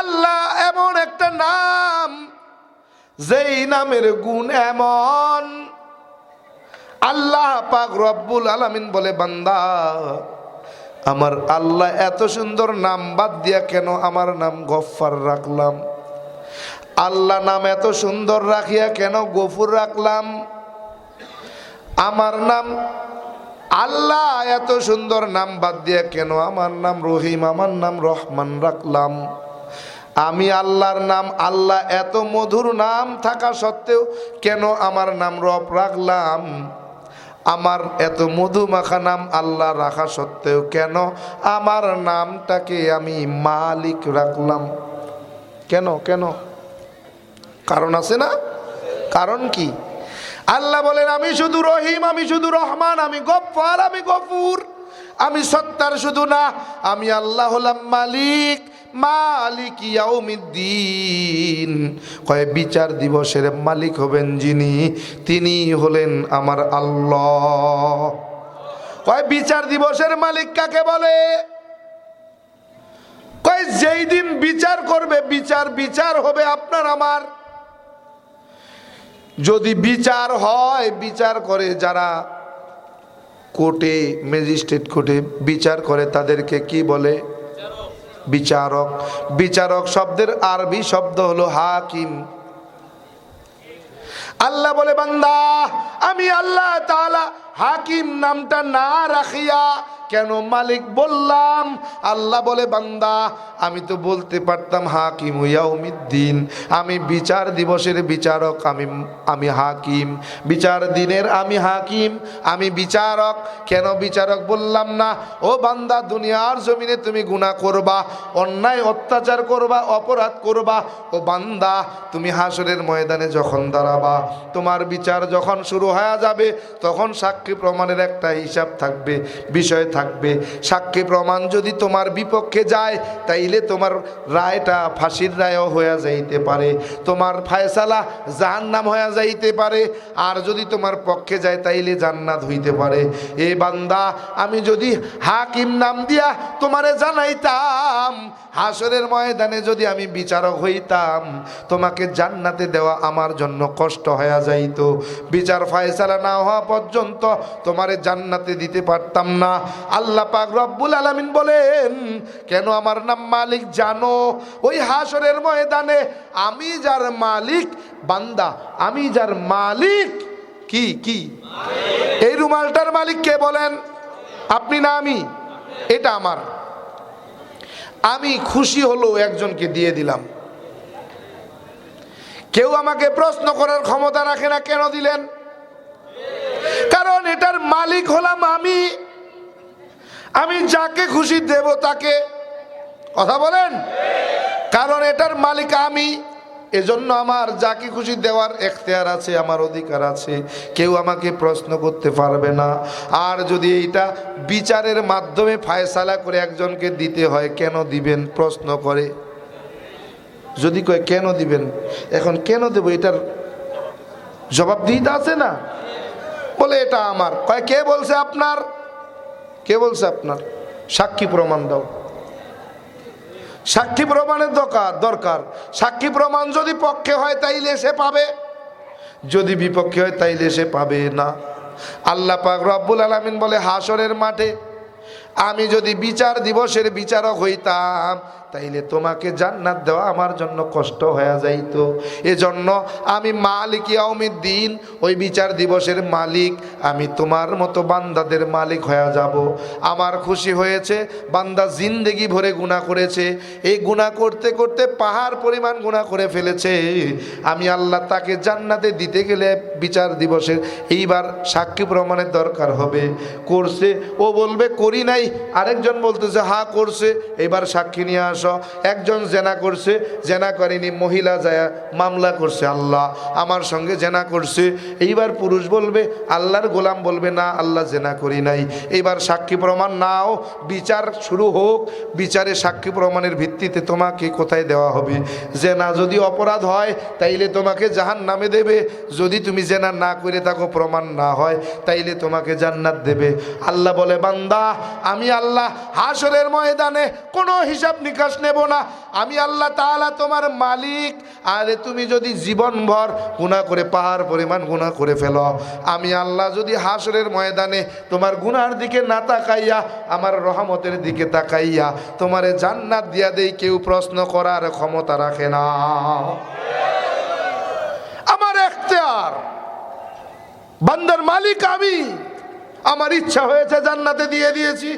আল্লাহ এমন একটা নাম, যেই নামের গুণ এমন। আল্লাহ পাক রব্বুল আলামিন বলে, বান্দা, আমার আল্লাহ এত সুন্দর নাম বাদ দিয়া কেন আমার নাম গফফার রাখলাম? আল্লাহ নাম এত সুন্দর রাখিয়া কেন গফুর রাখলাম? আমার নাম, আল্লাহ এত সুন্দর নাম বাদ দিয়া কেন আমার নাম রহিম, আমার নাম রহমান রাখলাম? আমি আল্লাহর নাম, আল্লাহ এত মধুর নাম থাকা সত্ত্বেও কেন আমার নাম রব রাখলাম? আমার এত মধু মাখা নাম আল্লাহ রাখা সত্ত্বেও কেন আমার নামটাকে আমি মালিক রাখলাম? কেন কেন? কারণ আছে না? কারণ কি? আল্লাহ বলেন, আমি শুধু রহিম, আমি শুধু রহমান, আমি গফফার, আমি গফুর। আমি সত্তার শুধু না, আমি আল্লাহ হলাম মালিক। মালিক ইয়াউমিদ্দিন। কয়, বিচার দিবসের মালিক হবেন যিনি, তিনি হলেন আমার আল্লাহ। কয়, বিচার দিবসের মালিক কাকে বলে? কয়, যেই দিন বিচার করবে, বিচার বিচার হবে আপনার, আমার। যদি বিচার হয়, বিচার করে যারা কোর্টে, ম্যাজিস্ট্রেট কোর্টে বিচার করে, তাদেরকে কি বলে? বিচারক। বিচারক শব্দের আরবি শব্দ হলো হাকিম। আল্লাহ বলে, বান্দা, আমি আল্লাহ তাআলা হাকিম নামটা না রাখিয়া কেন মালিক বললাম? আল্লাহ বলে, বান্দা, আমি তো বলতে পারতাম হাকিম ইয়াউমিদ্দিন। আমি বিচার দিবসের বিচারক, আমি আমি হাকিম। বিচার দিনের আমি হাকিম, আমি বিচারক। কেন বিচারক বললাম না? ও বান্দা, দুনিয়ার জমিনে তুমি গুনাহ করবা, অন্যায় অত্যাচার করবা, অপরাধ করবা। ও বান্দা, তুমি হাসরের ময়দানে যখন দাঁড়াবা, তোমার বিচার যখন শুরু হয়ে যাবে, তখন সাক্ষী প্রমাণের একটা হিসাব থাকবে, বিষয় থাকবে। সাক্ষী প্রমাণ যদি তোমার বিপক্ষে যায়, তাইলে তোমার রায়টা ফাঁসির রায়ও হয়ে যাইতে পারে। তোমার ফায়সালা জাহান্নাম হয়ে যাইতে পারে। আর যদি তোমার পক্ষে যায়, তাইলে জান্নাত হইতে পারে। এ বান্দা, আমি যদি হাকিম নাম দিয়া তোমারে জানাইতাম হাসরের ময়দানে যদি আমি বিচারক হইতাম, তোমাকে জান্নাতে দেওয়া আমার জন্য কষ্ট হয়ে যাইত। বিচার ফায়সালা না হওয়া পর্যন্ত তোমারে জান্নাতে দিতে পারতাম না। আল্লাহ পাক রব্বুল আলামিন বলেন কেন আমার নাম মালিক জানো? ওই হাসরের ময়দানে আমি যার মালিক বান্দা আমি যার মালিক। কি কি? এই রুমালটার মালিক কে বলেন? আপনি না আমি। এটা আমার। আমি খুশি হলো একজনকে দিয়ে দিলাম। কেউ আমাকে প্রশ্ন করার ক্ষমতা রাখে না কেন দিলেন? কারণ এটার মালিক হলাম আমি। আমি যাকে খুশি দেব তাকে কথা বলেন? কারণ এটার মালিক আমি। এজন্য আমার যাকে খুশি দেওয়ার এখতিয়ার আছে, আমার অধিকার আছে। কেউ আমাকে প্রশ্ন করতে পারবে না। আর যদি এইটা বিচারের মাধ্যমে ফায়সালা করে একজনকে দিতে হয়, কেন দিবেন? প্রশ্ন করে। যদি কয়, কেন দিবেন? এখন কেন দেব? এটার জবাব দিতে আছে না? বলে, এটা আমার। কয়, কে বলছে আপনার? বলছে আপনার? সাক্ষী প্রমাণ দাও। সাক্ষী প্রমাণের দরকার দরকার। সাক্ষী প্রমাণ যদি পক্ষে হয় তাইলে সে পাবে। যদি বিপক্ষে হয় তাইলে সে পাবে না। আল্লাহ পাক রব্বুল আলমিন বলে হাসরের মাঠে আমি যদি বিচার দিবসের বিচারক হইতাম, তাইলে তোমাকে জান্নাত দেওয়া আমার জন্য কষ্ট হয়ে যাইতো। এজন্য আমি মালিক দিন ওই বিচার দিবসের মালিক, আমি তোমার মতো বান্দাদের মালিক হয়ে যাব। আমার খুশি হয়েছে, বান্দা জিন্দেগি ভরে গুণা করেছে। এই গুণা করতে করতে পাহাড় পরিমাণ গুণা করে ফেলেছে। আমি আল্লাহ তাকে জান্নাতে দিতে গেলে বিচার দিবসের এইবার সাক্ষী প্রমাণের দরকার হবে। করছে, ও বলবে, করি নাই আরেকজন বলতেছে, হা করছে। এবার সাক্ষী নিয়ে আসো। একজন জেনা করছে, জেনা করেনি, মহিলা যায় মামলা করছে, আল্লাহ আমার সঙ্গে জেনা করছে। এইবার পুরুষ বলবে, আল্লাহর গোলাম বলবে, না, আল্লাহ জেনা করি নাই। এইবার সাক্ষী প্রমাণ নাও, বিচার শুরু হোক। বিচারে সাক্ষী প্রমাণের ভিত্তিতে তোমাকে কোথায় দেওয়া হবে? জেনা যদি অপরাধ হয়, তাইলে তোমাকে জাহান নামে দেবে। যদি তুমি জেনা না করে থাকো, প্রমাণ না হয়, তাইলে তোমাকে জান্নাত দেবে। আল্লাহ বলে, বান্দা আমি আল্লাহ হাসরের ময়দানে কোনো হিসাব নিকাশ নেব না। আমি আল্লাহ তাআলা তোমার মালিক। আরে তুমি যদি জীবনভর গুণা করে, পাহাড় পরিমাণ গুণা করে ফেলো। আমি আল্লাহ যদি হাসরের ময়দানে তোমার গুনার দিকে না তাকাইয়া, আমার রহমতের দিকে তাকাইয়া, তোমারে জান্নাত দিয়া দেই কেউ প্রশ্ন করার ক্ষমতা রাখে না। আমার এখতিয়ার, বান্দার মালিক আমি। আমার ইচ্ছা হয়েছে জান্নাতে দিয়ে দিয়েছি।